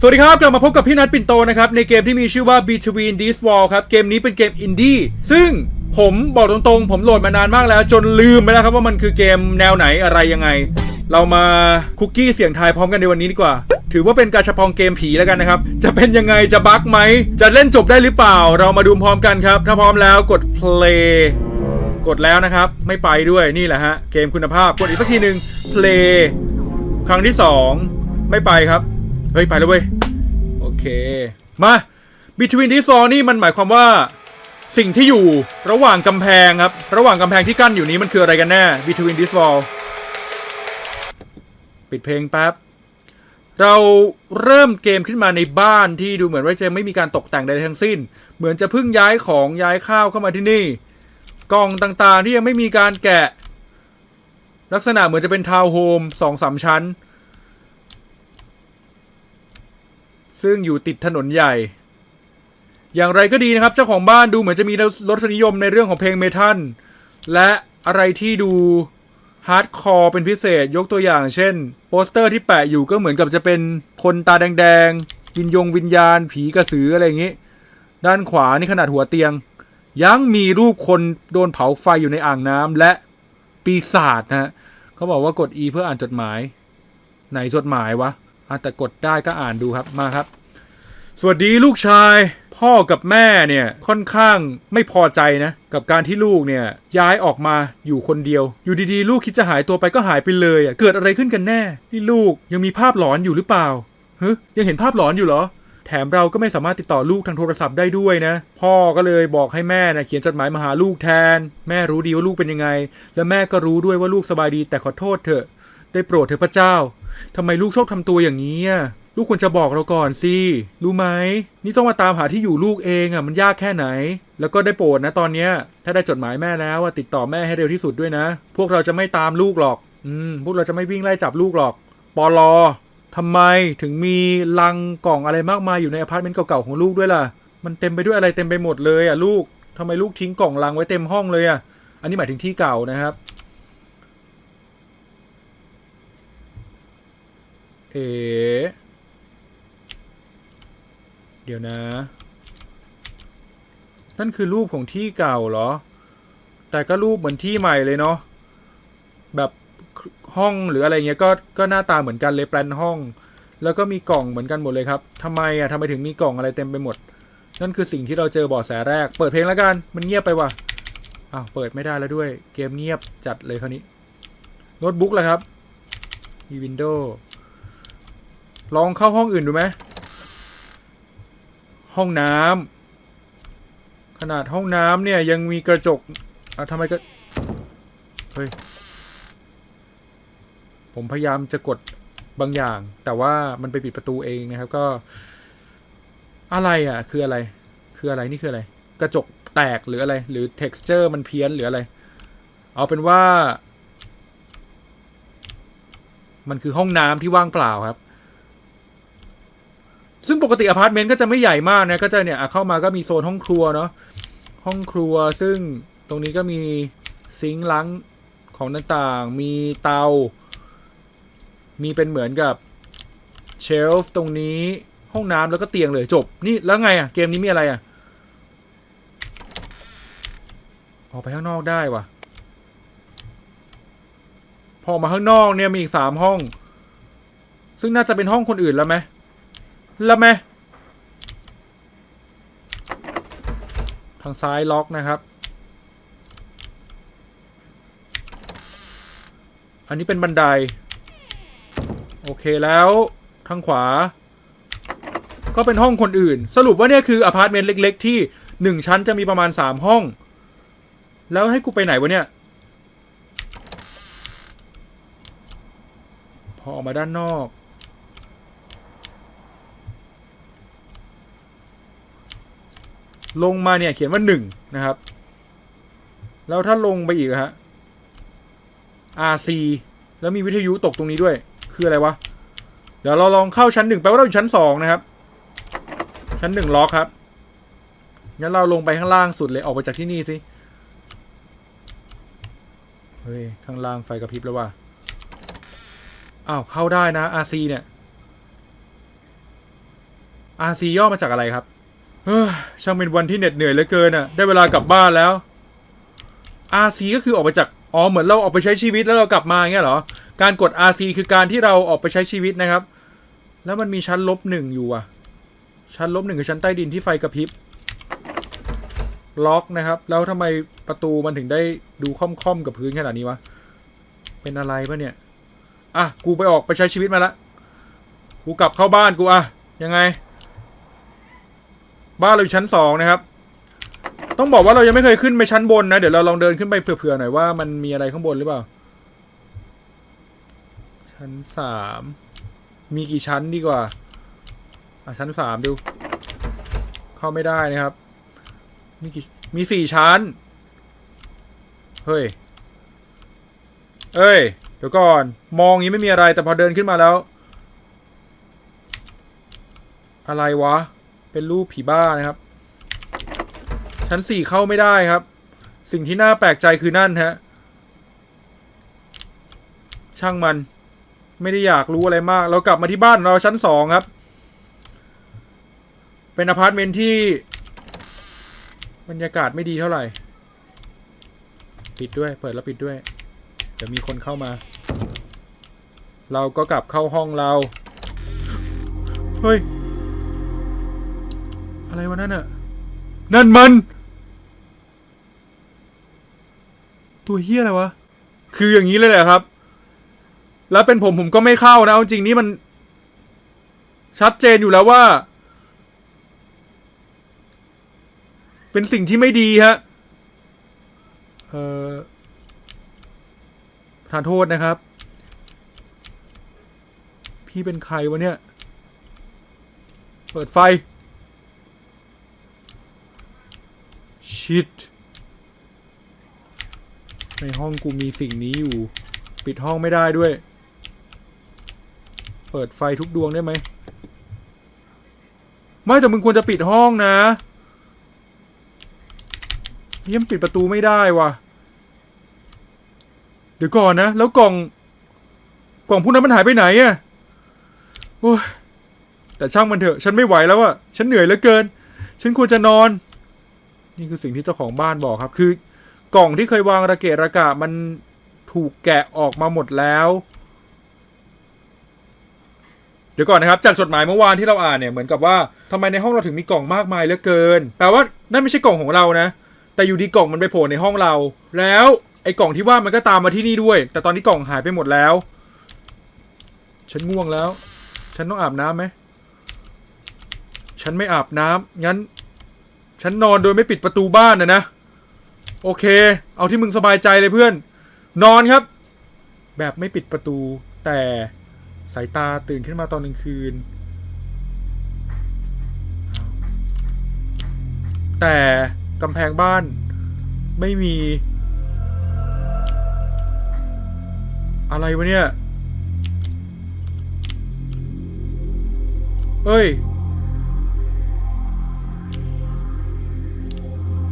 สวัสดีครับ กลับมาพบกับพี่นัทปิ่นโตนะครับ ในเกมที่มีชื่อว่า Between These Wall ครับ เกมนี้เป็นเกมอินดี้ซึ่งผมบอกตรงๆ ผมโหลดมานานมากแล้ว จนลืมไปแล้วครับว่ามันคือเกมแนวไหนอะไรยังไง เรามาคุกกี้เสียงทายพร้อมกันในวันนี้ดีกว่า ถือว่าเป็นการชาปองเกมผีแล้วกันนะครับ จะเป็นยังไงจะบั๊กไหม จะเล่นจบได้หรือเปล่า เรามาดูพร้อมกันครับ ถ้าพร้อมแล้วกด play กดแล้วนะครับ ไม่ไปด้วยนี่แหละฮะเกมคุณภาพกดอีกสักทีหนึ่ง play ครั้งที่สองไม่ไปครับ เฮ้ย ไปแล้วเว้ย โอเค มา between these wall นี่มันหมายความว่า สิ่งที่อยู่ระหว่างกำแพงครับ ระหว่างกำแพงที่กั้นอยู่นี้มันคืออะไรกันแน่ between these wall ปิดเพลงแป๊บ เราเริ่มเกมขึ้นมาในบ้านที่ดูเหมือนว่าจะไม่มีการตกแต่งใดทั้งสิ้น เหมือนจะเพิ่งย้ายของย้ายข้าวเข้ามาที่นี่ กล่องต่างๆที่ยังไม่มีการแกะ ลักษณะเหมือนจะเป็นทาวน์โฮมสองสามชั้น ซึ่งอยู่ติดถนนใหญ่ อย่างไรก็ดีนะครับ เจ้าของบ้านดูเหมือนจะมีรสนิยมในเรื่องของเพลงเมทัลและอะไรที่ดูฮาร์ดคอร์เป็นพิเศษยกตัวอย่าง เช่น โปสเตอร์ที่แปะอยู่ก็เหมือนกับจะเป็นคนตาแดงๆวิญญงวิญญาณ ผีกระสืออะไรอย่างนี้ ด้านขวานี่ขนาดหัวเตียง ยังมีรูปคนโดนเผาไฟอยู่ในอ่างน้ำและปีศาจนะฮะเขาบอกว่ากด E เพื่ออ่านจดหมาย ไหนจดหมายวะ แต่กดได้ก็อ่านดูครับมาครับ สวัสดีลูกชาย พ่อกับแม่เนี่ยค่อนข้างไม่พอใจนะ กับการที่ลูกเนี่ยย้ายออกมาอยู่คนเดียว อยู่ดีๆ ลูกคิดจะหายตัวไปก็หายไปเลยอะเกิดอะไรขึ้นกันแน่นี่ลูกยังมีภาพหลอนอยู่หรือเปล่าเฮ้ยยังเห็นภาพหลอนอยู่เหรอแถมเราก็ไม่สามารถติดต่อลูกทางโทรศัพท์ได้ด้วยนะ พ่อก็เลยบอกให้แม่นะเขียนจดหมายมาหาลูกแทน แม่รู้ดีว่าลูกเป็นยังไง และแม่ก็รู้ด้วยว่าลูกสบายดีแต่ขอโทษเถอะ ได้โปรดเถอะพระเจ้า ทำไมลูกชอบทำตัวอย่างนี้อะลูกควรจะบอกเราก่อนสิรู้ไหมนี่ต้องมาตามหาที่อยู่ลูกเองอะมันยากแค่ไหน แล้วก็ได้โปรดนะตอนเนี้ย ถ้าได้จดหมายแม่แล้วว่าติดต่อแม่ให้เร็วที่สุดด้วยนะ พวกเราจะไม่ตามลูกหรอก อืมพวกเราจะไม่วิ่งไล่จับลูกหรอกปอลอทำไมถึงมีลังกล่องอะไรมากมายอยู่ในอพาร์ตเมนต์เก่าๆของลูกด้วยล่ะ มันเต็มไปด้วยอะไรเต็มไปหมดเลยอะลูกทำไมลูกทิ้งกล่องลังไว้เต็มห้องเลยอะ อันนี้หมายถึงที่เก่านะครับ เอเดี๋ยวนะ นั่นคือรูปของที่เก่าเหรอ แต่ก็รูปเหมือนที่ใหม่เลยเนาะ แบบห้องหรืออะไรเงี้ยก็ก็หน้าตาเหมือนกันเลยแปลนห้อง แล้วก็มีกล่องเหมือนกันหมดเลยครับทำไมอะทำไมถึงมีกล่องอะไรเต็มไปหมด นั่นคือสิ่งที่เราเจอเบาะแสแรก เปิดเพลงแล้วกัน มันเงียบไปว่ะ อ้าว เปิดไม่ได้แล้วด้วย เกมเงียบจัดเลยคราวนี้ โน้ตบุ๊กล่ะครับมีวินโดว์ ลองเข้าห้องอื่นดูไหมห้องน้ำขนาดห้องน้ำเนี่ยยังมีกระจกอะทำไมก็เฮ้ยผมพยายามจะกดบางอย่าง แต่ว่ามันไปปิดประตูเองนะครับก็ อะไรอะ คืออะไร คืออะไรนี่คืออะไร กระจกแตกหรืออะไร หรือ texture มันเพี้ยนหรืออะไร เอาเป็นว่า มันคือห้องน้ำที่ว่างเปล่าครับ กติอพาร์ตเมนต์ก็จะไม่ใหญ่มากนะก็จะเนี่ยเข้ามาก็มีโซนห้องครัวเนาะห้องครัวซึ่งตรงนี้ก็มีซิงค์ล้างของต่างๆ มีเตา มีเป็นเหมือนกับเชลฟ์ตรงนี้ห้องน้ำแล้วก็เตียงเลยจบนี่แล้วไงอะเกมนี้มีอะไรอะออกไปข้างนอกได้วะพอมาข้างนอกเนี่ยมีอีกสามห้อง ซึ่งน่าจะเป็นห้องคนอื่นแล้วไหม ล้วไหมทางซ้ายล็อกนะครับ อันนี้เป็นบันได โอเคแล้ว ทางขวา ก็เป็นห้องคนอื่น สรุปว่าเนี่ยคืออพาร์ตเมนต์เล็ก ๆ ที่หนึ่งชั้นจะมีประมาณสามห้อง แล้วให้กูไปไหนวะเนี่ย พอออกมาด้านนอก ลงมาเนี่ยเขียนว่าหนึ่งนะครับ แล้วถ้าลงไปอีกฮะ RC แล้วมีวิทยุตกตรงนี้ด้วย คืออะไรวะ เดี๋ยวเราลองเข้าชั้นหนึ่งแปลว่าเราอยู่ชั้นสองนะครับ ชั้นหนึ่งล็อกครับ งั้นเราลงไปข้างล่างสุดเลยออกไปจากที่นี่สิ เฮ้ย ข้างล่างไฟกระพริบแล้วว่ะ อ้าว เข้าได้นะ RC เนี่ย RC ย่อมาจากอะไรครับ ช่างเป็นวันที่เหน็ดเหนื่อยเหลือเกินอะ ได้เวลากลับบ้านแล้ว RC ก็คือออกไปจาก อ๋อ เหมือนเราออกไปใช้ชีวิตแล้วเรากลับมาอย่างเงี้ยเหรอ การกด RC คือการที่เราออกไปใช้ชีวิตนะครับ แล้วมันมีชั้นลบหนึ่งอยู่อะ ชั้นลบหนึ่งคือชั้นใต้ดินที่ไฟกระพริบ ล็อกนะครับ แล้วทำไมประตูมันถึงได้ดูค่อมๆกับพื้นขนาดนี้วะ เป็นอะไรปะเนี่ย อะ กูไปออกไปใช้ชีวิตมาละ กูกลับเข้าบ้านกูอะ ยังไง บ้านเราอยู่ชั้นสองนะครับ ต้องบอกว่าเรายังไม่เคยขึ้นไปชั้นบนนะเดี๋ยวเราลองเดินขึ้นไปเผื่อๆหน่อยว่ามันมีอะไรข้างบนหรือเปล่า ชั้นสามมีกี่ชั้นดีกว่าอะชั้นสามดู เข้าไม่ได้นะครับ มีกี่มีสี่ชั้น เฮ้ย เอ้ย เดี๋ยวก่อน มองอย่างนี้ไม่มีอะไรแต่พอเดินขึ้นมาแล้ว อะไรวะ เป็นรูปผีบ้านะครับ ชั้นสี่เข้าไม่ได้ครับ สิ่งที่น่าแปลกใจคือนั่นฮะ ช่างมัน ไม่ได้อยากรู้อะไรมาก เรากลับมาที่บ้านเราชั้นสองครับ เป็นอพาร์ตเมนต์ที่บรรยากาศไม่ดีเท่าไหร่ ปิดด้วย เปิดแล้วปิดด้วย เดี๋ยวมีคนเข้ามา เราก็กลับเข้าห้องเรา เฮ้ย อะไรวะนั่นอะนั่นมัน ตัวเฮียอะไรวะ คืออย่างนี้เลยแหละครับ แล้วเป็นผมผมก็ไม่เข้านะเอาจริงนี่มัน ชัดเจนอยู่แล้วว่า เป็นสิ่งที่ไม่ดีฮะ เออทานโทษนะครับ พี่เป็นใครวะเนี่ย เปิดไฟ ชิตในห้องกูมีสิ่งนี้อยู่ ปิดห้องไม่ได้ด้วย เปิดไฟทุกดวงได้ไหม ไม่แต่มึงควรจะปิดห้องนะเยี่ยมปิดประตูไม่ได้ว่ะ เดี๋ยวก่อนนะ แล้วกล่อง กล่องพวกนั้นมันหายไปไหนอะโอ้แต่ช่างมันเถอะ ฉันไม่ไหวแล้วอะฉันเหนื่อยเหลือเกิน ฉันควรจะนอน นี่คือสิ่งที่เจ้าของบ้านบอกครับ คือกล่องที่เคยวางระเกะระกะมันถูกแกะออกมาหมดแล้ว เดี๋ยวก่อนนะครับจากจดหมายเมื่อวานที่เราอ่านเนี่ยเหมือนกับว่าทำไมในห้องเราถึงมีกล่องมากมายเหลือเกินแปลว่านั่นไม่ใช่กล่องของเรานะ แต่อยู่ดีกล่องมันไปโผล่ในห้องเรา แล้วไอ้กล่องที่ว่ามันก็ตามมาที่นี่ด้วย แต่ตอนนี้กล่องหายไปหมดแล้ว ฉันง่วงแล้ว ฉันต้องอาบน้ำไหมฉันไม่อาบน้ำงั้น ฉันนอนโดยไม่ปิดประตูบ้านนะนะ โอเค เอาที่มึงสบายใจเลยเพื่อน นอนครับ แบบไม่ปิดประตู แต่สายตาตื่นขึ้นมาตอนกลางคืน แต่กำแพงบ้านไม่มี อะไรวะเนี่ยเฮ้ย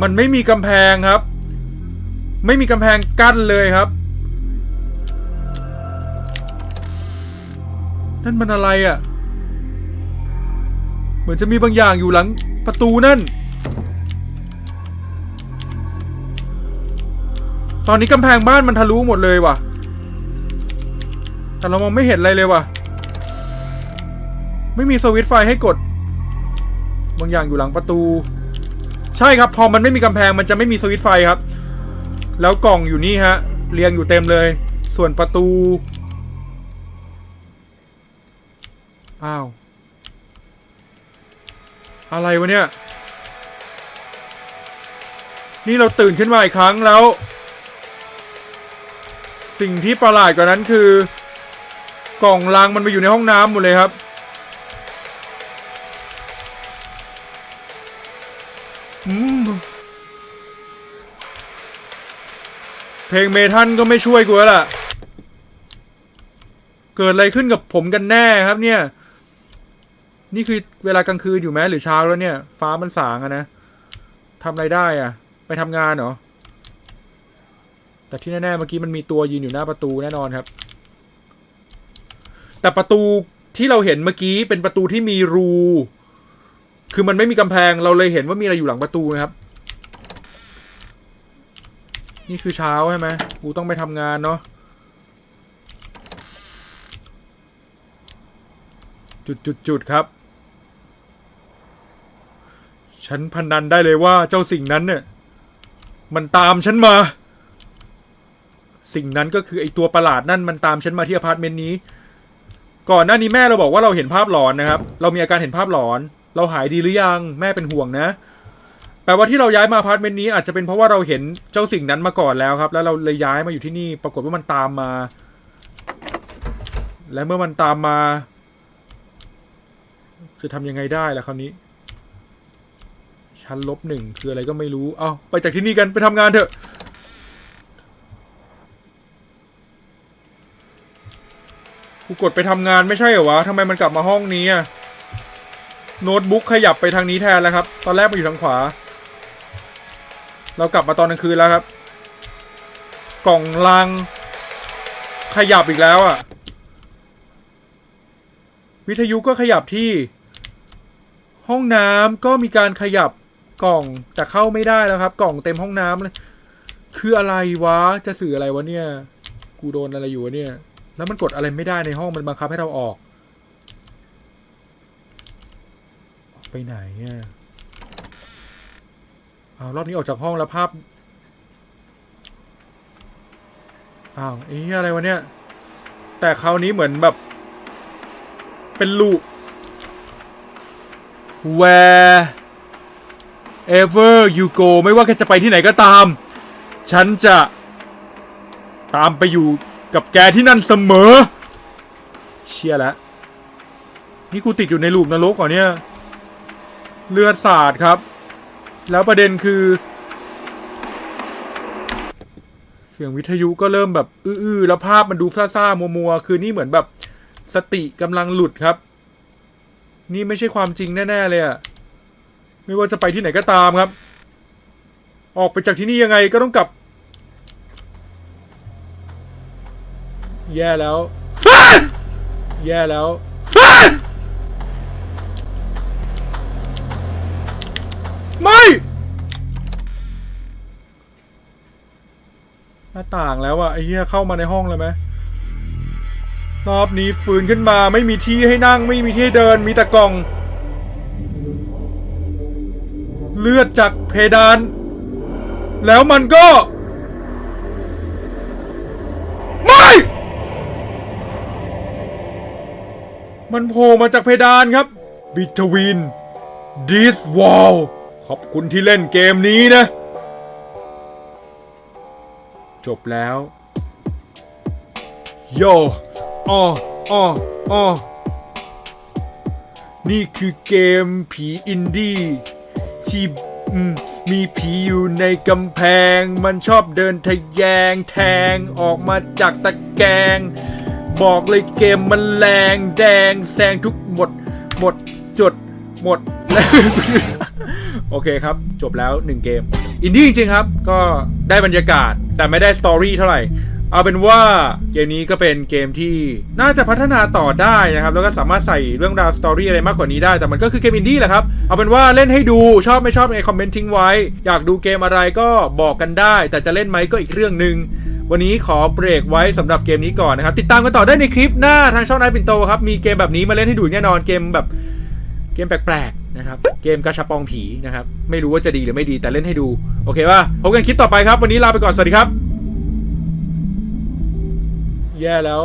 มันไม่มีกำแพงครับ ไม่มีกำแพงกั้นเลยครับ นั่นมันอะไรอะ่ะ เหมือนจะมีบางอย่างอยู่หลังประตูนั่น ตอนนี้กำแพงบ้านมันทะลุหมดเลยว่ะ แต่เรามองไม่เห็นอะไรเลยว่ะ ไม่มีสวิตไฟให้กด บางอย่างอยู่หลังประตู ใช่ครับ พอมันไม่มีกำแพงมันจะไม่มีสวิตไฟครับ แล้วกล่องอยู่นี่ฮะ เรียงอยู่เต็มเลย ส่วนประตู อ้าว อะไรวะเนี่ย นี่เราตื่นขึ้นมาอีกครั้งแล้ว สิ่งที่ประหลาดกว่านั้นคือ กล่องลังมันไปอยู่ในห้องน้ำหมดเลยครับ เพลงเมทัลก็ไม่ช่วยกูแล้วล่ะ เกิดอะไรขึ้นกับผมกันแน่ครับเนี่ย นี่คือเวลากลางคืนอยู่ไหมหรือเช้าแล้วเนี่ย ฟ้ามันสางอะนะทำอะไรได้อะไปทำงานเหรอ แต่ที่แน่ๆเมื่อกี้มันมีตัวยืนอยู่หน้าประตูแน่นอนครับ แต่ประตูที่เราเห็นเมื่อกี้เป็นประตูที่มีรู คือมันไม่มีกำแพงเราเลยเห็นว่ามีอะไรอยู่หลังประตูนะครับ นี่คือเช้าใช่ไหมกูต้องไปทำงานเนาะจุดจุดจุดครับ ฉันพนันได้เลยว่าเจ้าสิ่งนั้นเนี่ย มันตามฉันมา สิ่งนั้นก็คือไอตัวประหลาดนั่นมันตามฉันมาที่อพาร์ตเมนต์นี้ ก่อนหน้านี้แม่เราบอกว่าเราเห็นภาพหลอนนะครับ เรามีอาการเห็นภาพหลอน เราหายดีหรือยังแม่เป็นห่วงนะ แปลว่าที่เราย้ายมาพาร์ตเมนต์นี้อาจจะเป็นเพราะว่าเราเห็นเจ้าสิ่งนั้นมาก่อนแล้วครับ แล้วเราเลยย้ายมาอยู่ที่นี่ ปรากฏว่ามันตามมา และเมื่อมันตามมา จะทำยังไงได้ล่ะคราวนี้ ชั้นลบหนึ่งคืออะไรก็ไม่รู้ เอาไปจากที่นี่กันไปทำงานเถอะกูกดไปทำงานไม่ใช่เหรอวะทำไมมันกลับมาห้องนี้อะ โน้ตบุ๊กขยับไปทางนี้แทนแล้วครับ ตอนแรกมันอยู่ทางขวา เรากลับมาตอนกลางคืนแล้วครับ กล่องลัง ขยับอีกแล้วอะวิทยุก็ขยับที่ ห้องน้ำก็มีการขยับกล่องแต่เข้าไม่ได้แล้วครับ กล่องเต็มห้องน้ำเลยคืออะไรวะ จะสื่ออะไรวะเนี่ย กูโดนอะไรอยู่วะเนี่ย แล้วมันกดอะไรไม่ได้ในห้องมันบังคับให้เราออก ออก ไปไหนอะอ้าวรอบนี้ออกจากห้องแล้วภาพ อ้าวไอ้อะไรวะเนี่ย แต่คราวนี้เหมือนแบบ เป็นลูก where ever you go ไม่ว่าแกจะไปที่ไหนก็ตาม ฉันจะตามไปอยู่กับแกที่นั่นเสมอ เชี่ยแล้วนี่กูติดอยู่ในลูปนรกเหรอเนี่ย เลือดสาดครับ แล้วประเด็นคือ เสียงวิทยุก็เริ่มแบบอื้อๆแล้วภาพมันดูซ่าๆมัวๆคือนี่เหมือนแบบสติกำลังหลุดครับ นี่ไม่ใช่ความจริงแน่ๆเลยอะไม่ว่าจะไปที่ไหนก็ตามครับ ออกไปจากที่นี่ยังไงก็ต้องกลับ แย่แล้ว แย่แล้ว หน้าต่างแล้วอะไอ้เหี้ยเข้ามาในห้องเลยไหมรอบนี้ฟื้นขึ้นมาไม่มีที่ให้นั่งไม่มีที่ให้เดินมีแต่กล่อง เลือดจากเพดาน แล้วมันก็ ไม่ มันโผล่มาจากเพดานครับ Between this wall ขอบคุณที่เล่นเกมนี้นะ จบแล้วโยอ้ออ้ออ้อนี่คือเกมผีอินดี้ที่มีผีอยู่ในกำแพง มันชอบเดินทะแยงแทงออกมาจากตะแกง บอกเลยเกมมันแรงแดงแซงทุกหมด หมด จด หมดแล้วโอเคครับ จบแล้ว1เกม อินดี้จริงๆครับ ก็ได้บรรยากาศแต่ไม่ได้สตอรี่เท่าไหร่ เอาเป็นว่าเกมนี้ก็เป็นเกมที่น่าจะพัฒนาต่อได้นะครับ แล้วก็สามารถใส่เรื่องราวสตอรี่อะไรมากกว่านี้ได้ แต่มันก็คือเกมอินดี้แหละครับ เอาเป็นว่าเล่นให้ดูชอบไม่ชอบในคอมเมนต์ทิ้งไว้ อยากดูเกมอะไรก็บอกกันได้ แต่จะเล่นไหมก็อีกเรื่องหนึ่งวันนี้ขอเบรกไว้สำหรับเกมนี้ก่อนนะครับ ติดตามกันต่อได้ในคลิปหน้าทางช่องนายปินโตครับมีเกมแบบนี้มาเล่นให้ดูแน่นอนเกมแบบเกมแปลก นะครับเกมกระชับปองผีนะครับ ไม่รู้ว่าจะดีหรือไม่ดีแต่เล่นให้ดู โอเคป่ะพบกันคลิปต่อไปครับ วันนี้ลาไปก่อน สวัสดีครับ แย่แล้ว